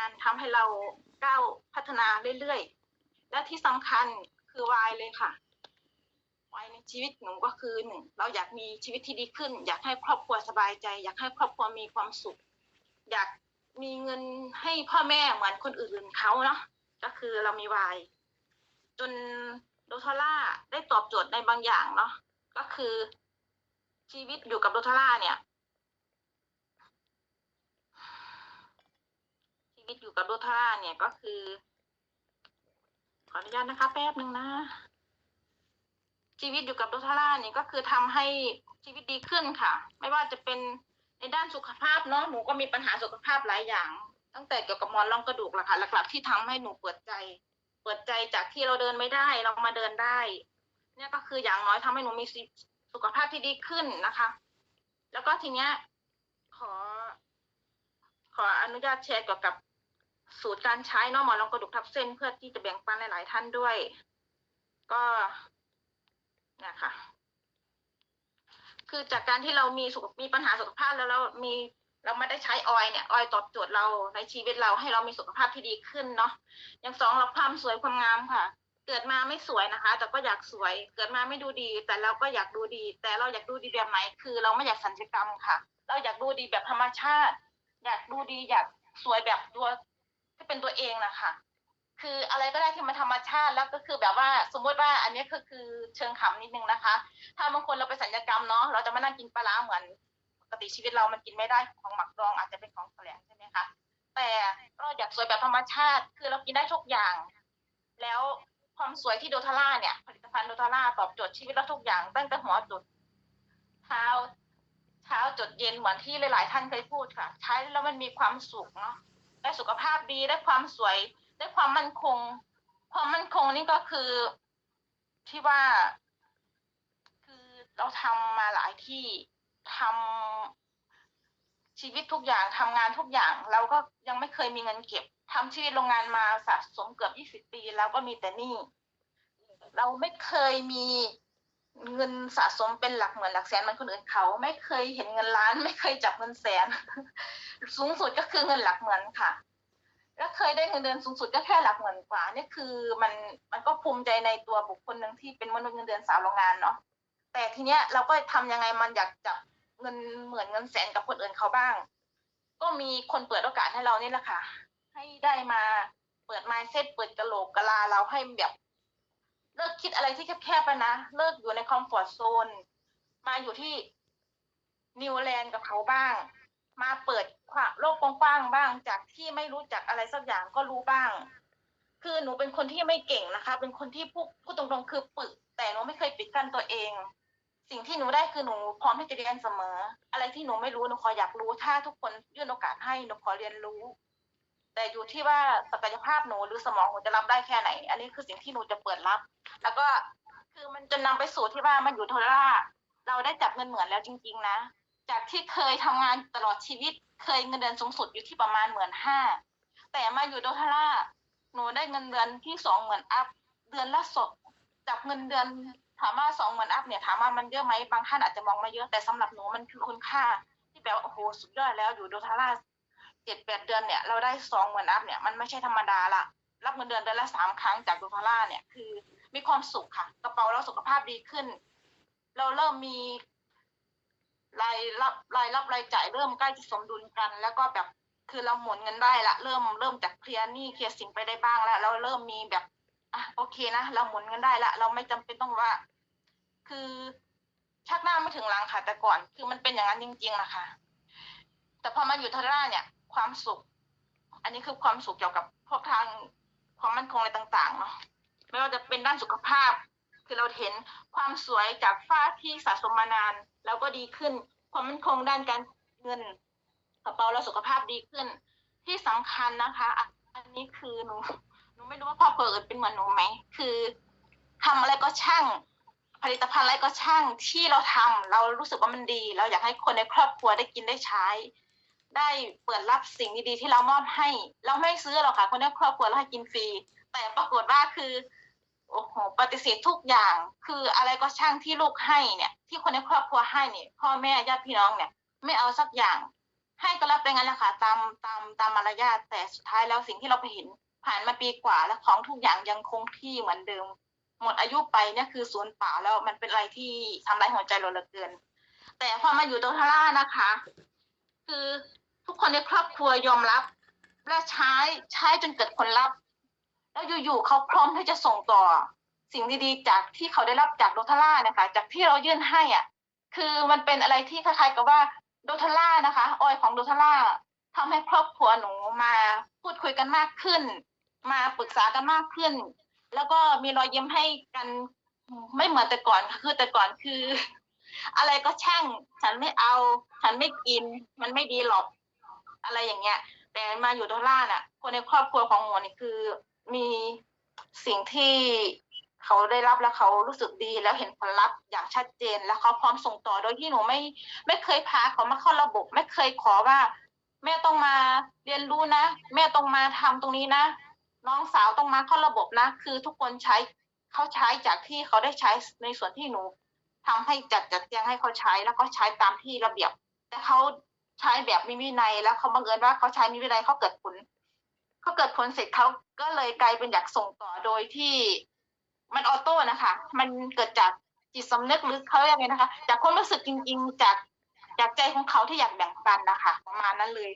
านทำให้เราก้าวพัฒนาเรื่อยๆ และที่สำคัญคือวายเลยค่ะวายในชีวิตหนูก็คือหนึ่งเราอยากมีชีวิตที่ดีขึ้น อยากให้ครอบครัวสบายใจ อยากให้ครอบครัวมีความสุข อยากมีเงินให้พ่อแม่เหมือนคนอื่นๆเขาเนาะก็คือเรามีวายจนโดทอล่าได้ตอบโจทย์ในบางอย่างเนาะก็คือชีวิตอยู่กับโดทอล่าเนี่ย วิตอยู่กับโดทอล่าเนี่ยก็คือ ขออนุญาตนะคะ แป๊บหนึ่งนะ ชีวิตอยู่กับโดทอล่าเนี่ยก็คือทำให้ชีวิตดีขึ้นค่ะ ไม่ว่าจะเป็นในด้านสุขภาพเนาะหนูก็มีปัญหาสุขภาพหลายอย่าง ตั้งแต่เกี่ยวกับมอนรองกระดูกละค่ะหลักๆที่ทำให้หนูเปิดใจ เปิดใจจากที่เราเดินไม่ได้เรามาเดินได้ เนี่ยก็คืออย่างน้อยทำให้หนูมีสุขภาพที่ดีขึ้นนะคะ แล้วก็ทีเนี้ยขอ ขออนุญาตแชร์เกี่ยวกับ สูตรการใช้เนาะหมอนรองกระดูกทับเส้นเพื่อที่จะแบ่งปันหลาย ๆ ท่านด้วย ก็เนี่ยค่ะ คือจากการที่เรามีสุขมีปัญหาสุขภาพแล้วเรามีเราไม่ได้ใช้ออยเนี่ยออยตอบโจทย์เราในชีวิตเราให้เรามีสุขภาพที่ดีขึ้นเนาะอย่างสองเราความสวยความงามค่ะ เกิดมาไม่สวยนะคะ แต่ก็อยากสวย เกิดมาไม่ดูดี แต่เราก็อยากดูดี แต่เราอยากดูดีแบบไหนคือ เราไม่อยากสัญญกรรมค่ะ เราอยากดูดีแบบธรรมชาติ อยากดูดีอยากสวยแบบตัว ที่เป็นตัวเองนะคะคืออะไรก็ได้ที่มันธรรมชาติแล้วก็คือแบบว่าสมมติว่าอันนี้ก็คือเชิงขำนิดนึงนะคะ ถ้าบางคนเราไปสัญญกรรมเนาะเราจะมานั่งกินปลาร้าเหมือนปกติชีวิตเรามันกินไม่ได้ของหมักดองอาจจะเป็นของแสลงใช่ไหมคะแต่เราอยากสวยแบบธรรมชาติ คือเรากินได้ทุกอย่าง แล้วความสวยที่โดทาร่าเนี่ย ผลิตภัณฑ์โดทาร่าตอบโจทย์ชีวิตเราทุกอย่าง ตั้งแต่หัวจุดเท้าเช้าจดเย็นเหมือนที่หลาย ๆ ท่านเคยพูดค่ะ ใช้แล้วมันมีความสุขเนาะ ได้สุขภาพดีได้ความสวย ได้ความมั่นคง ความมั่นคงนี่ก็คือที่ว่า คือเราทำมาหลายที่ทำชีวิตทุกอย่างทำงานทุกอย่าง เราก็ยังไม่เคยมีเงินเก็บทำชีวิตโรงงานมาสะสมเกือบยี่สิบปีแล้วก็มีแต่หนี้เราไม่เคยมีเงินสะสมเป็นหลักหมื่นหลักแสนเหมือนคนอื่นเขา ไม่เคยเห็นเงินล้าน ไม่เคยจับเงินแสน สูงสุดก็คือเงินหลักหมื่นค่ะ แล้วเคยได้เงินเดือนสูงสุดก็แค่หลักหมื่นกว่านี่คือมันมันก็ภูมิใจในตัวบุคคลหนึ่งที่เป็นมนุษย์เงินเดือนสาวโรงงานเนาะแต่ทีเนี้ยเราก็ทำยังไงมันอยากจับเงินเหมือนเงินแสนกับคนอื่นเขาบ้าง ก็มีคนเปิดโอกาสให้เรานี่แหละค่ะ ให้ได้มาเปิดไมซ์เซ็ตเปิดกระโหลกกะลาเราให้แบบเลิกคิดอะไรที่แคบๆไปนะ เลิกอยู่ในคอมฟอร์ทโซน มาอยู่ที่นิวแลนด์กับเขาบ้าง มาเปิดโลกกว้างๆบ้าง จากที่ไม่รู้จักอะไรสักอย่างก็รู้บ้าง คือหนูเป็นคนที่ไม่เก่งนะคะ เป็นคนที่พูดพูดตรงๆคือปึก แต่หนูไม่เคยปิดกั้นตัวเอง สิ่งที่หนูได้คือหนูพร้อมที่จะเรียนเสมอ อะไรที่หนูไม่รู้หนูขออยากรู้ ถ้าทุกคนยื่นโอกาสให้หนูขอเรียนรู้ แต่อยู่ที่ว่าศักยภาพหนูหรือสมองหนูจะรับได้แค่ไหน อันนี้คือสิ่งที่หนูจะเปิดรับ แล้วก็คือมันจะนำไปสู่ที่ว่ามันอยู่โทล่าเราได้จับเงินเหมือนแล้วจริง ๆ นะ จากที่เคยทำงานตลอดชีวิต เคยเงินเดือนสูงสุดอยู่ที่ประมาณหมื่นห้าแต่มาอยู่โดทาร่าหนูได้เงินเดือนที่สองหมื่นอัพ เดือนละสดจับเงินเดือนถามว่าสองหมื่นอัพเนี่ยถามว่ามันเยอะไหมบางท่านอาจจะมองมาเยอะแต่สำหรับหนูมันคือคุณค่า ที่แบบโอ้โหสุดยอดแล้วอยู่โดทาร่าเจ็ดแปดเดือนเนี่ยเราได้สองหมื่นอัพเนี่ยมันไม่ใช่ธรรมดาละรับเงินเดือนเดือนละสามครั้งจากโดทาร่าเนี่ยคือมีความสุขค่ะ กระเป๋าเราสุขภาพดีขึ้น เราเริ่มมีายรับรายรับรายจ่ายเริ่มใกล้จะสมดุลกัน แล้วก็แบบคือเราหมุนเงินได้ละเริ่มเริ่มจากเคลียร์หนี้เคลียร์สิ่งไปได้บ้างแล้วเราเริ่มมีแบบอะโอเคนะเราหมุนเงินได้ละเราไม่จำเป็นต้องว่า คือชักหน้าไม่ถึงหลังค่ะแต่ก่อน คือมันเป็นอย่างนั้นจริงๆนะคะแต่พอมาอยู่ทาร่าเนี่ย ความสุข อันนี้คือความสุขเกี่ยวกับพวกทางความมั่นคงอะไรต่างๆเนาะไม่ว่าจะเป็นด้านสุขภาพ คือเราเห็นความสวยจากฝ้าที่สะสมมานาน แล้วก็ดีขึ้น ความมั่นคงด้านการเงินกระเป๋าเราสุขภาพดีขึ้น ที่สำคัญนะคะ อันนี้คือหนูหนูไม่รู้ว่าพ่อเปิดเป็นเหมือนหนูไหมคือทำอะไรก็ช่าง ผลิตภัณฑ์อะไรก็ช่างที่เราทำเรารู้สึกว่ามันดี เราอยากให้คนในครอบครัวได้กินได้ใช้ ได้เปิดรับสิ่งดีๆที่เรามอบให้ เราไม่ซื้อหรอกค่ะคนในครอบครัวเราให้กินฟรี แต่ปรากฏว่าคือโอ้โหปฏิเสธทุกอย่าง คืออะไรก็ช่างที่ลูกให้เนี่ย ที่คนในครอบครัวให้เนี่ยพ่อแม่ญาติพี่น้องเนี่ย ไม่เอาสักอย่าง ให้ก็รับไปงั้นแหละค่ะตามตามตามมารยาทแต่สุดท้ายแล้วสิ่งที่เราไปเห็น ผ่านมาปีกว่าแล้วของทุกอย่างยังคงที่เหมือนเดิม หมดอายุไปเนี่ยคือศูนย์เปล่าแล้วมันเป็นอะไรที่ทำร้ายหัวใจเราเหลือเกิน แต่พอมาอยู่โดทาร่านะคะ คือทุกคนในครอบครัวยอมรับ และใช้ใช้จนเกิดผลลัพธ์แล้วอยู่ๆเขาพร้อมที่จะส่งต่อ สิ่งดีๆ จากที่เขาได้รับจากโดทาร่านะคะ จากที่เรายื่นให้อะคือมันเป็นอะไรที่คล้ายๆกับว่าโดทาร่านะคะออยของโดทาร่าทำให้ครอบครัวหนูมาพูดคุยกันมากขึ้น มาปรึกษากันมากขึ้น แล้วก็มีรอยยิ้มให้กันไม่เหมือนแต่ก่อนคือแต่ก่อนคือ อะไรก็แช่งฉันไม่เอา ฉันไม่กิน มันไม่ดีหรอก อะไรอย่างเงี้ย แต่มาอยู่โดทาร่าน่ะ คนในครอบครัวของหนูนี่คือมีสิ่งที่ เขาได้รับแล้วเขารู้สึกดีแล้วเห็นผลลัพธ์อย่างชัดเจน แล้วเขาพร้อมส่งต่อโดยที่หนูไม่ไม่เคยพาเขามาเข้าระบบ ไม่เคยขอว่า แม่ต้องมาเรียนรู้นะ แม่ต้องมาทำตรงนี้นะ น้องสาวต้องมาเข้าระบบนะ คือทุกคนใช้เขาใช้จากที่เขาได้ใช้ในส่วนที่หนูทำให้จัดจัดแจงให้เขาใช้แล้วก็ใช้ตามที่ระเบียบ แต่เขาใช้แบบมีวินัยแล้วเขาบังเอิญว่าเขาใช้มีวินัยเขาเกิดผลเขาเกิดผลเสร็จเขาก็เลยกลายเป็นอยากส่งต่อโดยที่ มันออโต้นะคะ มันเกิดจากจิตสำนึกหรือเขาเรียกไงนะคะ จากความรู้สึกจริง ๆ จากจากใจของเขาที่อยากแบ่งปันนะคะ ประมาณนั้นเลย